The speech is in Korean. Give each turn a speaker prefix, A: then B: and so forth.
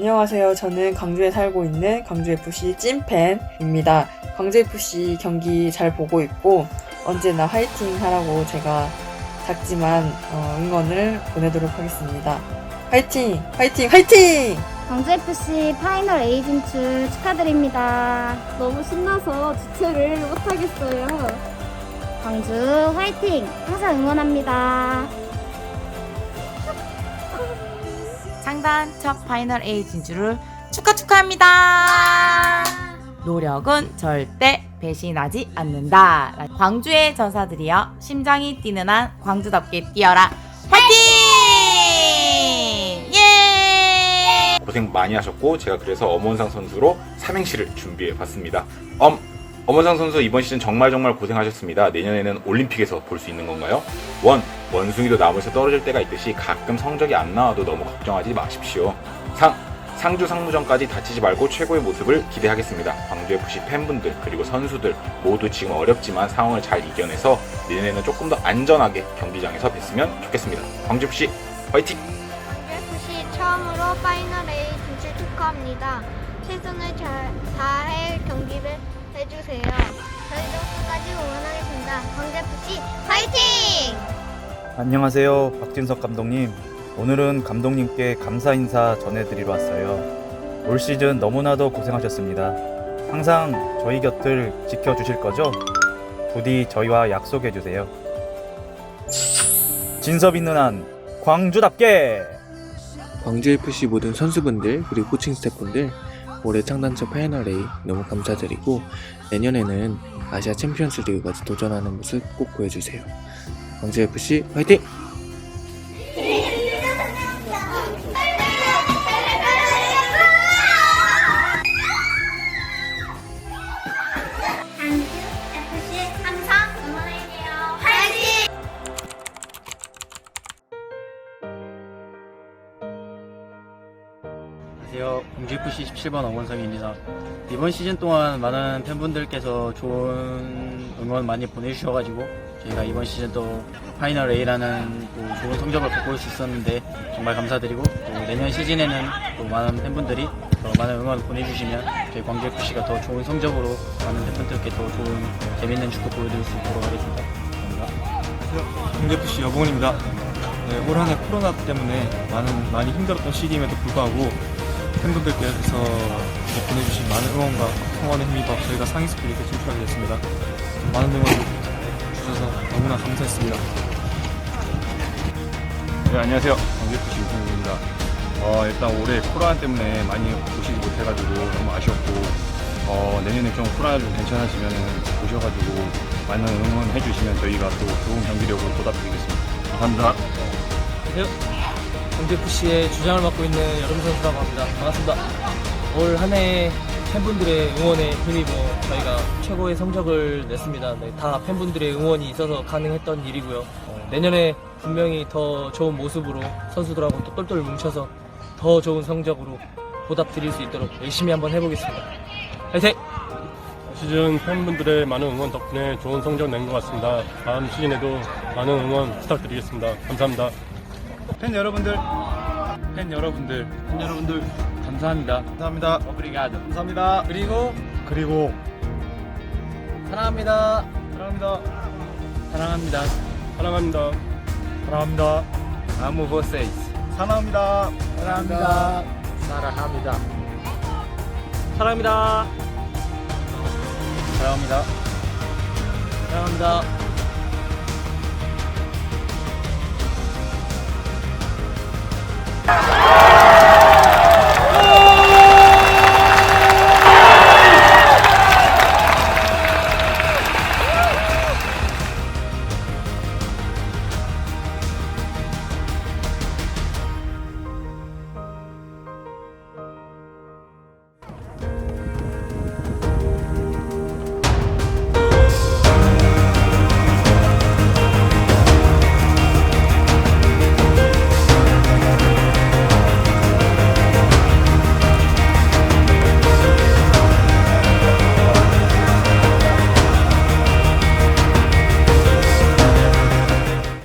A: 안녕하세요. 저는 광주에 살고 있는 광주FC 찐팬입니다. 광주FC 경기 잘 보고 있고 언제나 화이팅 하라고 제가 작지만 어, 응원을 보내도록 하겠습니다. 화이팅! 화이팅! 화이팅!
B: 광주FC 파이널 A 진출 축하드립니다.
C: 너무 신나서 주체를 못하겠어요.
B: 광주 화이팅! 항상 응원합니다.
D: 창단 첫 파이널 A 진출을 축하 축하합니다. 노력은 절대 배신하지 않는다. 광주의 전사들이여 심장이 뛰는 한 광주답게 뛰어라. 화이팅! 예!
E: 고생 많이 하셨고 제가 그래서 엄원상 선수로 삼행시를 준비해 봤습니다. 엄 엄원상 선수 이번 시즌 정말 정말 고생하셨습니다. 내년에는 올림픽에서 볼 수 있는 건가요? 원 원숭이도 나무에서 떨어질 때가 있듯이 가끔 성적이 안 나와도 너무 걱정하지 마십시오. 상 상주 상무전까지 다치지 말고 최고의 모습을 기대하겠습니다. 광주 FC 팬분들 그리고 선수들 모두 지금 어렵지만 상황을 잘 이겨내서 내년에는 조금 더 안전하게 경기장에서 뵀으면 좋겠습니다. 광주 FC 화이팅!
C: UFC 처음으로 파이널 A 진출 축하합니다. 최선을 잘 다할 경기를 해주세요. 저희도 끝까지 응원하겠습니다. 광주FC 파이팅!
F: 안녕하세요. 박진석 감독님. 오늘은 감독님께 감사 인사 전해드리러 왔어요. 올 시즌 너무나도 고생하셨습니다. 항상 저희 곁을 지켜주실 거죠? 부디 저희와 약속해주세요. 진섭 있는 한 광주답게!
G: 광주 FC 모든 선수분들 그리고 코칭 스태프분들 올해 창단처 파이널 A 너무 감사드리고 내년에는 아시아 챔피언스 리그까지 도전하는 모습 꼭 보여주세요. 광주 FC 화이팅!
H: 안녕하세요. 공주FC 17번 엄원성입니다. 이번 시즌 동안 많은 팬분들께서 좋은 응원 많이 보내주셔가지고 저희가 이번 시즌 또 파이널 A라는 또 좋은 성적을 올수 있었는데 정말 감사드리고 또 내년 시즌에는 또 많은 팬분들이 더 많은 응원 보내주시면 저희 광주FC가 더 좋은 성적으로 많은 팬분들께 더 좋은 재밌는 축구 보여드릴 수 있도록 하겠습니다. 감사합니다.
I: 공대FC 여봉원입니다. 네, 올 한해 코로나 때문에 많은 많이 힘들었던 시기임에도 불구하고 팬분들께서 보내주신 많은 응원과 성원에 힘입어 저희가 상위 스플릿에 진출하게 됐습니다. 많은 응원 주셔서 너무나 감사했습니다.
J: 네, 안녕하세요. 광주FC 유승욱입니다. 어, 일단 올해 코로나 때문에 많이 오시지 못해가지고 너무 아쉬웠고, 어, 내년에 좀 코로나 좀 괜찮아지면 오셔가지고 많은 응원해주시면 저희가 또 좋은 경기력으로 보답드리겠습니다. 감사합니다.
K: 안녕하세요. 광주FC의 주장을 맡고 있는 여름 선수라고 합니다. 반갑습니다. 올 한 해 팬분들의 응원에 힘입어 저희가 최고의 성적을 냈습니다. 네, 다 팬분들의 응원이 있어서 가능했던 일이고요. 어, 내년에 분명히 더 좋은 모습으로 선수들하고 또 똘똘 뭉쳐서 더 좋은 성적으로 보답 드릴 수 있도록 열심히 한번 해보겠습니다. 화이팅!
I: 시즌 팬분들의 많은 응원 덕분에 좋은 성적 낸 것 같습니다. 다음 시즌에도 많은 응원 부탁드리겠습니다. 감사합니다.
J: 팬 여러분들, 팬 여러분들, 팬 여러분들, 감사합니다. 감사합니다. 오브리가도. 감사합니다.
K: 그리고
J: 그리고,
K: 사랑합니다.
J: 사랑합니다.
K: 사랑합니다.
I: 사랑합니다.
J: 사랑합니다.
K: 아무 보세이스.
J: 사랑합니다.
K: 사랑합니다.
H: 사랑합니다.
K: 사랑합니다.
H: 사랑합니다.
K: 사랑합니다.